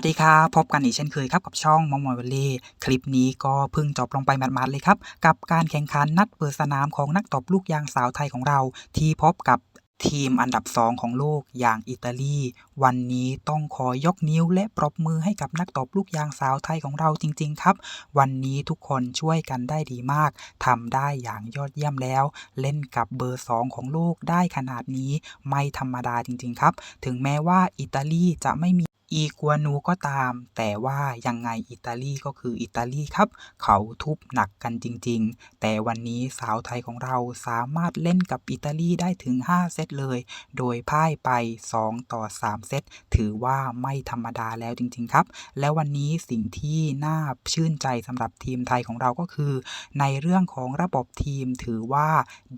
วัสดีครับพบกันอีกเช่นเคยครับกับช่องมอมอยวัลเล่คลิปนี้ก็เพิ่งจบลงไปหมาดๆเลยครับ กับการแข่งขันนัดเปิดสนามของนักตบลูกยางสาวไทยของเรา ที่พบกับทีมอันดับ2ของโลกอย่างอิตาลี วันนี้ต้องขอยกนิ้วและปรบมือให้กับนักตบลูกยางสาวไทยของเราจริง ๆ ครับ วันนี้ทุกคนช่วยกันได้ดีมากทำได้อย่างยอดเยี่ยมแล้ว เล่นกับเบอร์2ของโลกได้ขนาดนี้ไม่ธรรมดาจริง ๆ ครับ ถึงแม้ว่าอิตาลีจะไม่มี อีกัวนูก็ตาม แต่ว่ายังไงอิตาลีก็คืออิตาลีครับ เขาทุบหนักกันจริง ๆ แต่วันนี้สาวไทยของเราสามารถเล่นกับอิตาลีได้ถึง 5 เซตเลย โดยพ่ายไป 2 ต่อ 3 เซตถือว่าไม่ธรรมดาแล้วจริง ๆ ครับ และวันนี้สิ่งที่น่าชื่นใจสำหรับทีมไทยของเราก็คือ ในเรื่องของระบบทีมถือว่า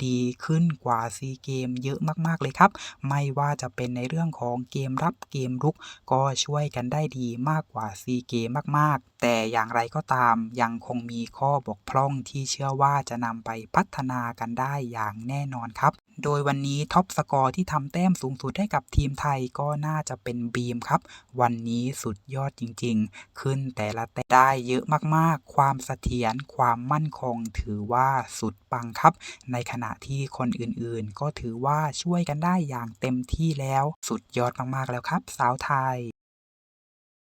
ดีขึ้นกว่าซีเกมเยอะมากๆเลยครับ ไม่ว่าจะเป็นในเรื่องของเกมรับเกมรุกก็ช่วยกันได้ดีมากกว่าซีเกมมากๆ แต่อย่างไรก็ตามยังคงมีข้อบกพร่องที่เชื่อว่าจะนำไปพัฒนากันได้อย่างแน่นอนครับ โดยวันนี้ท็อปสกอร์ที่ทำแต้มสูงสุดให้กับทีมไทยก็น่าจะเป็นบีมครับ วันนี้สุดยอดจริงๆ ขึ้นแต่ละแต้มได้เยอะมากๆ ความเสถียรความมั่นคงถือว่าสุดปังครับ ในขณะที่คนอื่นๆ ก็ถือว่าช่วยกันได้อย่างเต็มที่แล้ว สุดยอดมากๆแล้วครับ สาวไทย